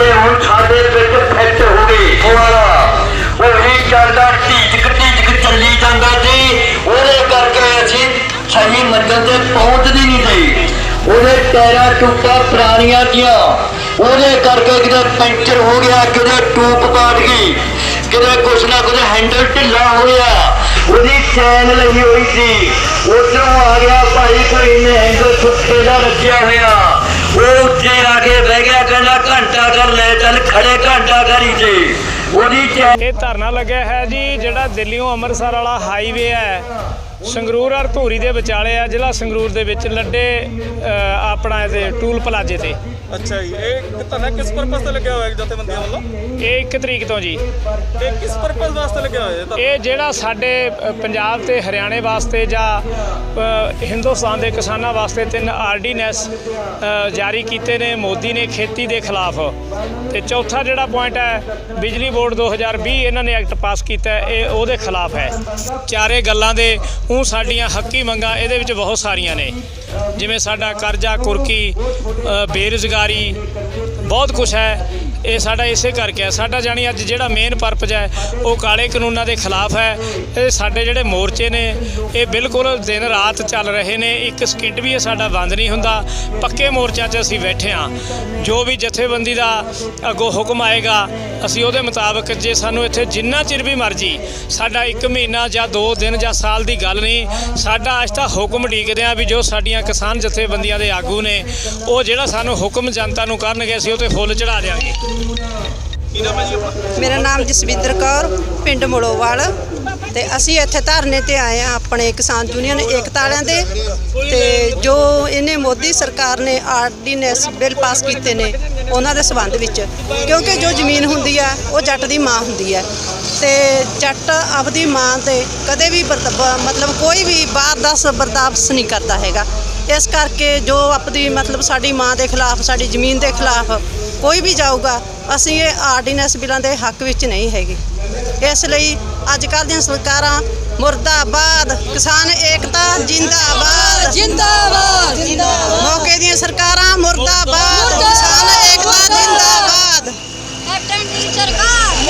ਸਾਡੇ ਹੁਣ ਸਾਡੇ ਵਿੱਚ ਫਿੱਟ ਹੋ ਗਏ। ਹਮਾਰਾ ਉਹੀ ਚੱਲਦਾ ਢੀਕ ਢੀਕ ਚੱਲੀ ਜਾਂਦਾ ਸੀ ਉਹਦੇ ਕਰਕੇ ਅਸੀਂ ਸਹੀ ਮੰਜ਼ਿਲ ਤੇ ਪਹੁੰਚਦੀ ਨਹੀਂ ਸੀ। ਉਹਦੇ ਟਾਇਰਾਂ ਟੁੱਟਾ ਪੁਰਾਣੀਆਂ ਜੀਆਂ। ਉਹਦੇ ਕਰਕੇ ਕਿਤੇ ਪੈਂਚਰ ਹੋ ਗਿਆ ਕਿਤੇ ਟੂਪ ਪਾਟ ਗਈ। ਕਿਤੇ ਕੁਛ ਨਾ ਕੁਛ ਹੈਂਡਲ ਢਿੱਲਾ ਹੋ ਗਿਆ। ਉਹਦੀ ਚੈਨ ਲਈ ਹੋਈ ਸੀ। ਉਧਰੋਂ ਆ ਗਿਆ ਭਾਈ ਕੋਈ ਨੇ ਹੈਂਡਲ ਸੁੱਖੇ ਦਾ ਰੱਖਿਆ ਹੋਇਆ। ਉਹ ਉੱਤੇ ਆ ਕੇ ਬਹਿ ਗਿਆ, ਕਹਿੰਦਾ ਘੰਟਾ ਕਰ ਲੈ, ਚੱਲ ਖੜੇ ਘੰਟਾ ਕਰੀ ਤੇ ਉਹਦੀ ਇਹ ਧਰਨਾ ਲੱਗਿਆ ਹੈ ਜੀ, ਜਿਹੜਾ ਦਿੱਲੀੋਂ ਅੰਮ੍ਰਿਤਸਰ ਵਾਲਾ ਹਾਈਵੇ ਹੈ। ਸੰਗਰੂਰ ਔਰ ਧੂਰੀ ਦੇ ਵਿਚਾਲੇ ਆ, ਜ਼ਿਲ੍ਹਾ ਸੰਗਰੂਰ ਦੇ ਵਿੱਚ ਲੱਡੇ ਆਪਣਾ ਇਹਦੇ ਟੂਲ ਪਲਾਜੇ ਤੇ। ਅੱਛਾ ਜੀ ਇਹ ਧਰਨਾ ਕਿਸ ਪਰਪਸ ਤੇ ਲੱਗਿਆ ਹੋਇਆ ਹੈ ਜਥੇਬੰਦੀਆਂ ਵੱਲੋਂ? ਇਹ 1 ਤਰੀਕ ਤੋਂ ਜੀ। ਇਹ ਕਿਸ ਪਰਪਸ ਵਾਸਤੇ ਲੱਗਿਆ ਹੋਇਆ ਹੈ? ਇਹ ਜਿਹੜਾ ਸਾਡੇ ਪੰਜਾਬ ਤੇ ਹਰਿਆਣੇ ਵਾਸਤੇ ਜਾਂ ਹਿੰਦੁਸਤਾਨ ਦੇ ਕਿਸਾਨਾਂ ਵਾਸਤੇ ਤਿੰਨ ਆਰਡੀਨੈਂਸ ਜਾਰੀ ਕੀਤੇ ਨੇ ਮੋਦੀ ਨੇ ਖੇਤੀ ਦੇ ਖਿਲਾਫ। ਤੇ ਚੌਥਾ ਜਿਹੜਾ ਪੁਆਇੰਟ ਹੈ ਬਿਜਲੀ ਬੋਰਡ 2020 ਇਹਨਾਂ ਨੇ ਐਕਟ ਪਾਸ ਕੀਤਾ ਇਹ ਉਹਦੇ ਖਿਲਾਫ ਹੈ। ਚਾਰੇ ਗੱਲਾਂ ਦੇ ਉਹ ਸਾਡੀਆਂ ਹੱਕੀ ਮੰਗਾਂ ਇਹਦੇ ਵਿੱਚ ਬਹੁਤ ਸਾਰੀਆਂ ਨੇ। ਜਿਵੇਂ ਸਾਡਾ ਕਰਜ਼ਾ ਕੁਰਕੀ ਅ, ਬੇਰੁਜ਼ਗਾਰੀ ਬਹੁਤ ਕੁਝ ਹੈ। ਇਹ ਸਾਡਾ ਇਸੇ ਕਰਕੇ ਹੈ। ਸਾਡਾ ਜਾਣੀ ਅੱਜ ਜਿਹੜਾ ਮੇਨ ਪਰਪਸ ਹੈ, ਉਹ ਕਾਲੇ ਕਾਨੂੰਨਾਂ ਦੇ ਖਿਲਾਫ ਹੈ। ਇਹ ਸਾਡੇ ਜਿਹੜੇ ਮੋਰਚੇ ਨੇ, ਇਹ ਬਿਲਕੁਲ ਦਿਨ ਰਾਤ ਚੱਲ ਰਹੇ ਨੇ। ਇੱਕ ਸਕਿੰਟ ਵੀ ਇਹ ਸਾਡਾ ਬੰਦ ਨਹੀਂ ਹੁੰਦਾ। ਪੱਕੇ ਮੋਰਚਿਆਂ 'ਚ ਅਸੀਂ ਬੈਠੇ ਹਾਂ। ਜੋ ਵੀ ਜਥੇਬੰਦੀ ਦਾ ਅੱਗੋਂ ਹੁਕਮ ਆਏਗਾ, ਅਸੀਂ ਉਹਦੇ ਮੁਤਾਬਕ ਜੇ ਸਾਨੂੰ ਇੱਥੇ ਜਿੰਨਾ ਚਿਰ ਵੀ ਮਰਜ਼ੀ ਸਾਡਾ 1 ਮਹੀਨਾ ਜਾਂ 2 ਦਿਨ ਜਾਂ ਸਾਲ ਦੀ ਗੱਲ ਨਹੀਂ, ਸਾਡਾ ਅੱਜ ਤਾਂ ਹੁਕਮ ਢੀਕਦੇ ਆ ਵੀ ਜੋ ਸਾਡੀਆਂ ਕਿਸਾਨ ਜਥੇਬੰਦੀਆਂ ਦੇ ਆਗੂ ਨੇ, ਉਹ ਜਿਹੜਾ ਸਾਨੂੰ ਹੁਕਮ ਜਨਤਾ ਨੂੰ ਕਰਨਗੇ, ਅਸੀਂ ਉਹ ਤੇ ਫੁੱਲ ਚੜਾ ਦਿਆਂਗੇ। ਮੇਰਾ ਨਾਮ ਜਸਵਿੰਦਰ ਕੌਰ, ਪਿੰਡ ਮਲੋਵਾਲ ਤੇ ਅਸੀਂ ਇੱਥੇ ਧਰਨੇ ਤੇ ਆਏ ਆ ਆਪਣੇ ਕਿਸਾਨ ਯੂਨੀਅਨ ਏਕਤਾ ਵਾਲਿਆਂ ਦੇ। ਤੇ ਜੋ ਇਹਨੇ ਮੋਦੀ ਸਰਕਾਰ ਨੇ ਆਰਡੀਨੈਂਸ ਬਿੱਲ ਪਾਸ ਕੀਤੇ ਨੇ ਉਹਨਾਂ ਦੇ ਸਬੰਧ ਵਿੱਚ। ਕਿਉਂਕਿ ਜੋ ਜ਼ਮੀਨ ਹੁੰਦੀ ਆ, ਉਹ ਜੱਟ ਦੀ ਮਾਂ ਹੁੰਦੀ ਹੈ ਤੇ ਜੱਟ ਆਪਦੀ ਮਾਂ ਤੇ ਕਦੇ ਵੀ ਬਰਤ- ਮਤਲਬ ਕੋਈ ਵੀ ਬਾਹਰ ਦਾ ਸ- ਬਰਦਾਸ਼ਤ ਨਹੀਂ ਕਰਦਾ ਹੈਗਾ। ਇਸ ਕਰਕੇ ਜੋ ਆਪਦੀ ਮਤਲਬ ਸਾਡੀ ਮਾਂ ਦੇ ਖਿਲਾਫ, ਸਾਡੀ ਜ਼ਮੀਨ ਦੇ ਖਿਲਾਫ ਕੋਈ ਵੀ ਜਾਊਗਾ ਅਸੀਂ ਇਹ ਆਰਡੀਨੈਂਸ ਬਿਲਾਂ ਦੇ ਹੱਕ ਵਿੱਚ ਨਹੀਂ ਹੈਗੇ। ਇਸ ਲਈ ਅੱਜ ਕੱਲ੍ਹ ਦੀਆਂ ਸਰਕਾਰਾਂ ਮੁਰਦਾਬਾਦ ਕਿਸਾਨ ਏਕਤਾ ਜਿੰਦਾਬਾਦ। ਜਿੰਦਾਬਾਦ। ਮੌਕੇ